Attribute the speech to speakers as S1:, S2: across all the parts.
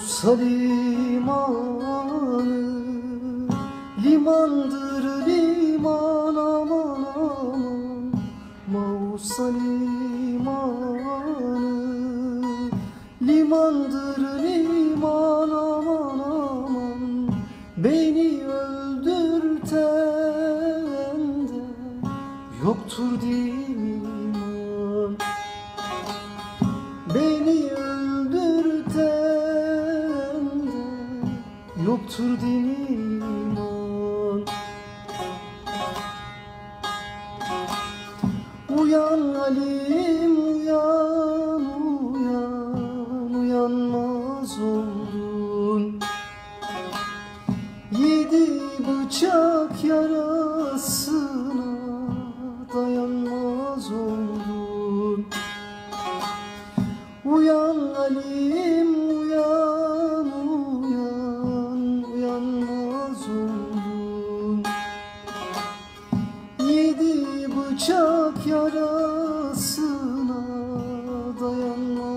S1: Mausa limanı Limandır liman aman aman. Mausa limanı Limandır liman aman aman. Beni öldürten de Yoktur diman Beni Yoktur diman Uyan Halim uyan uyan Uyanmaz oldun. Yedi bıçak yarasına Yedi bıçak yarasına dayanmaz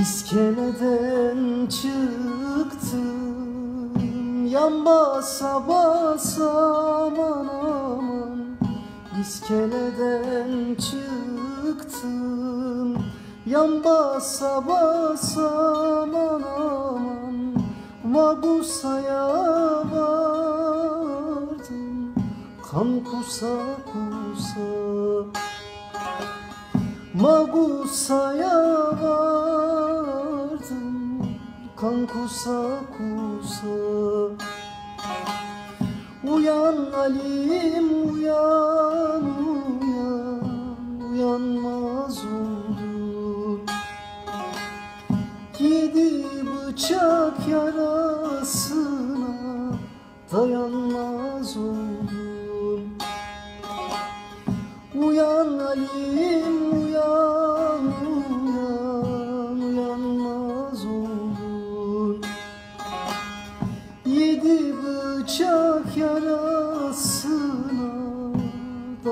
S1: İskeleden çıktım Yan basa basa aman. Aman İskeleden çıktım Yan basa basa aman. Aman Vagusa'ya vardım. Kan kusa kusa. Magusa'ya Kan kusa kusa. Uyan Halim uyan uyan. Uyanmaz oldun. Yedi bıçak yarasına Dayanmaz oldun. Uyan Halim uyan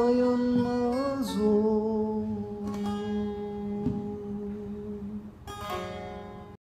S1: soy